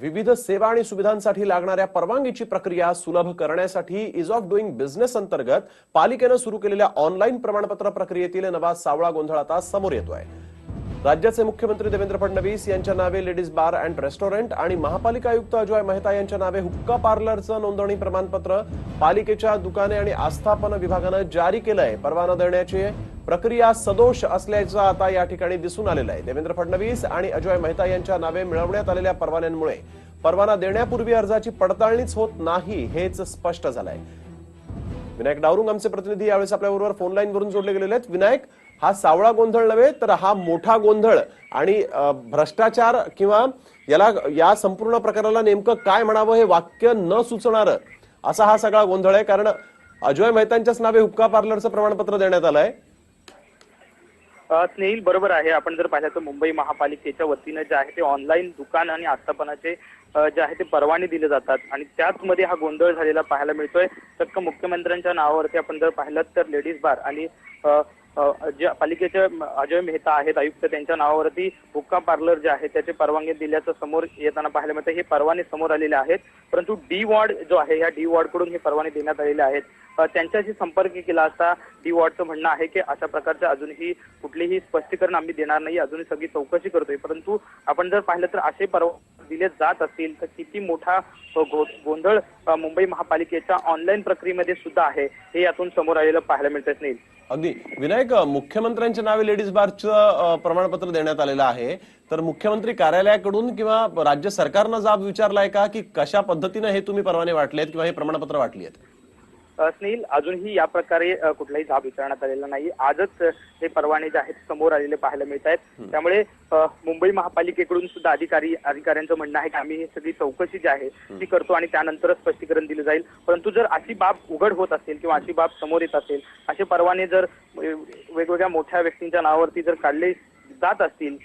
विविध सेवा आणि सुविधांसाठी लागणाऱ्या परवानगीची प्रक्रिया सुलभ करण्यासाठी इज ऑफ डुईंग बिझनेस अंतर्गत पालिकेनं सुरू केलेल्या ऑनलाईन प्रमाणपत्र प्रक्रियेतील नवा सावळा गोंधळ आता समोर येतोय. राज्याचे मुख्यमंत्री देवेंद्र फडणवीस यांच्या नावे लेडीज बार अँड रेस्टॉरंट आणि महापालिका आयुक्त अजय मेहता यांच्या नावे हुक्का पार्लरचं नोंदणी प्रमाणपत्र पालिकेच्या दुकाने आणि आस्थापन विभागानं जारी केलंय. परवाना देण्याची प्रक्रिया सदोष असल्याचं आता या ठिकाणी दिसून आलेलं आहे. देवेंद्र फडणवीस आणि अजॉय मेहता यांच्या नावे मिळवण्यात आलेल्या परवान्यांमुळे परवाना देण्यापूर्वी अर्जाची पडताळणीच होत नाही हेच स्पष्ट झालंय. विनायक डावरुंग आमचे प्रतिनिधी यावेळेस आपल्याबरोबर फोन लाईन वरून जोडले गेलेले आहेत. विनायक हा सावळा गोंधळ नव्हे तर हा मोठा गोंधळ आणि भ्रष्टाचार किंवा याला या संपूर्ण प्रकाराला नेमकं काय म्हणावं हे वाक्य न सुचणार असा हा सगळा गोंधळ आहे. कारण अजय मेहतांच्याच नावे हुक्का पार्लरचं प्रमाणपत्र देण्यात आलंय. स्नेहिल बरोबर आहे. आपण जर पाहिलं तर मुंबई महापालिकेच्या वतीनं जे आहे ते ऑनलाईन दुकान आणि आस्थापनाचे जे आहे ते परवाने दिले जातात. आणि त्याचमध्ये हा गोंधळ झालेला पाहायला मिळतोय. चक्क मुख्यमंत्र्यांच्या नावावरती आपण जर पाहिलं तर लेडीज बार आणि पालिकेचे अजय मेहता आहेत आयुक्त त्यांच्या नावावरती हुक्का पार्लर जे आहे त्याचे परवानगी दिल्याचं समोर येताना पाहायला मिळतं. हे परवाने समोर आलेले आहेत. परंतु डी वॉर्ड जो आहे या डी वॉर्डकडून हे परवाने देण्यात आलेले आहेत. त्यांच्याशी संपर्क केला असता डी वॉर्डचं म्हणणं आहे की अशा प्रकारचं अजूनही कुठलीही स्पष्टीकरण आम्ही देणार नाही. अजूनही सगळी चौकशी करतोय. परंतु आपण जर पाहिलं तर असे परवा दिले जात असतील तर किती मोठा गोंधळ मुंबई महापालिकेच्या ऑनलाईन प्रक्रियेमध्ये सुद्धा आहे हे यातून समोर आलेलं पाहायला मिळतं नाही अगदी. विनायक मुख्यमंत्र्यांच्या नावे लेडीज बारचं प्रमाणपत्र देण्यात आलेलं आहे. तर मुख्यमंत्री कार्यालयाकडून किंवा राज्य सरकारनं जाब विचारलाय का की कशा पद्धतीनं हे तुम्ही परवाने वाटलेत किंवा हे प्रमाणपत्र वाटली आहेत स्नेहिल अजूनही या प्रकारे कुठलाही जाब विचारण्यात आलेला नाही. आजच हे परवाने जे आहेत समोर आलेले पाहायला मिळत आहेत त्यामुळे मुंबई महापालिकेकडून सुद्धा अधिकारी अधिकाऱ्यांचं म्हणणं आहे की आम्ही ही सगळी चौकशी जी आहे ती करतो आणि त्यानंतरच स्पष्टीकरण दिलं जाईल. परंतु जर अशी बाब उघड होत असेल किंवा अशी बाब समोर येत असेल असे परवाने जर वेगवेगळ्या मोठ्या व्यक्तींच्या नावावरती जर काढले जात असतील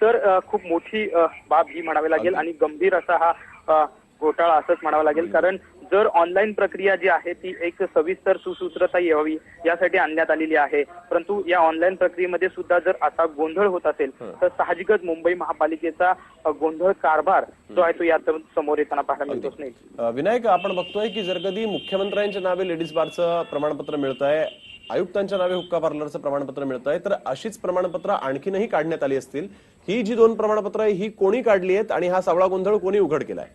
तर खूप मोठी बाब ही म्हणावी लागेल आणि गंभीर असा हा घोटाळा असंच म्हणावं लागेल. कारण जर ऑनलाईन प्रक्रिया जी आहे ती एक सविस्तर सुसूत्रता यावी यासाठी आणण्यात आलेली आहे. परंतु या ऑनलाईन प्रक्रियेमध्ये सुद्धा जर असा गोंधळ होत असेल तर साहजिकच मुंबई महापालिकेचा गोंधळ कारभार जो आहे तो यात समोर येताना पाहायला मिळतोच नाही. विनायक आपण बघतोय की जर कधी मुख्यमंत्र्यांच्या नावे लेडीज बारचं प्रमाणपत्र मिळत आहे आयुक्तांच्या नावे हुक्का पार्लरचं प्रमाणपत्र मिळत आहे तर अशीच प्रमाणपत्र आणखीनही काढण्यात आली असतील. ही जी दोन प्रमाणपत्र आहे ही कोणी काढली आहेत आणि हा सावळा गोंधळ कोणी उघड केलाय?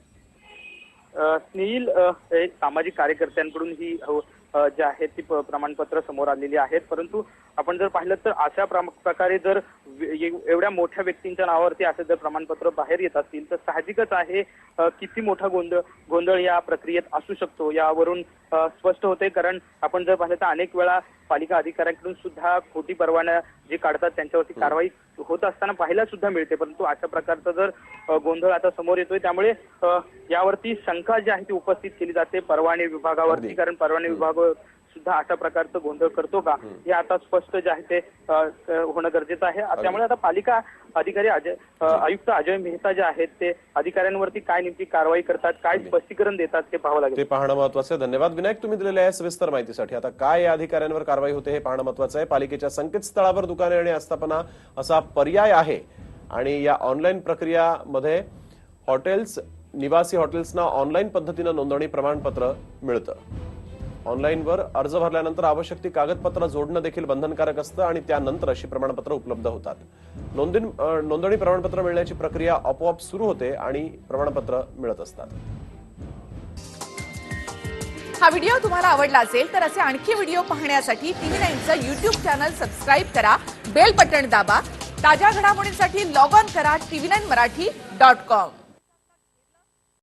स्नेहिल सामाजिक कार्यकर्त्यांकडून ही हो, जे आहेत ती प्रमाणपत्र समोर आलेली आहेत. परंतु आपण जर पाहिलं तर अशा प्रकारे जर एवढ्या मोठ्या व्यक्तींच्या नावावरती असे जर प्रमाणपत्र बाहेर येत असतील तर साहजिकच आहे किती मोठा गोंधळ गोंधळ या प्रक्रियेत असू शकतो. यावरून स्पष्ट होते कारण आपण जर पाहिलं तर अनेक वेळा पालिका अधिकाऱ्यांकडून सुद्धा खोटी परवाना जे काढतात त्यांच्यावरती कारवाई होत असताना पाहायला सुद्धा मिळते. परंतु अशा प्रकारचा जर गोंधळ आता समोर येतोय त्यामुळे यावरती शंका जी आहे ती उपस्थित केली जाते परवाने विभागावरती. कारण परवाने विभाग सुद्धा अशा प्रकारचं गोंधळ करतो का? हे आता स्पष्ट जे आहे ते होणं गरजेचं आहे. त्यामुळे आता पालिका अधिकारी अजय आयुक्त अजय मेहता जे आहेत ते अधिकाऱ्यांवरती काय नेमकी कारवाई करतात काय स्पष्टीकरण देतात ते पाहावं लागेल. ते पाहणं महत्वाचं आहे. धन्यवाद. विनायक तुम्ही दिलेल्या या सविस्तर माहितीसाठी. आता काय या अधिकाऱ्यांवर कारवाई होते हे पाहणं महत्वाचं आहे. पालिकेच्या संकेतस्थळावर दुकाने आणि आस्थापना असा पर्याय आहे. आणि या ऑनलाईन प्रक्रियामध्ये हॉटेल्स निवासी हॉटेल्सना ऑनलाईन पद्धतीनं नोंदणी प्रमाणपत्र मिळतं. ऑनलाईनवर अर्ज भरल्यानंतर आवश्यक ती कागदपत्र जोडणं देखील बंधनकारक असतं आणि त्यानंतर अशी प्रमाणपत्र उपलब्ध होतात. नोंदणी नोंदणी प्रमाणपत्र मिळण्याची प्रक्रिया आपोआप सुरू होते आणि प्रमाणपत्र मिळत असतात. हा व्हिडिओ तुम्हाला आवडला असेल तर असे आणखी व्हिडिओ पाहण्यासाठी टीव्ही नाईनचं युट्यूब चॅनल सबस्क्राईब करा बेल बटन दाबा ताज्या घडामोडींसाठी लॉग ऑन करा TV nine Marathi dot com.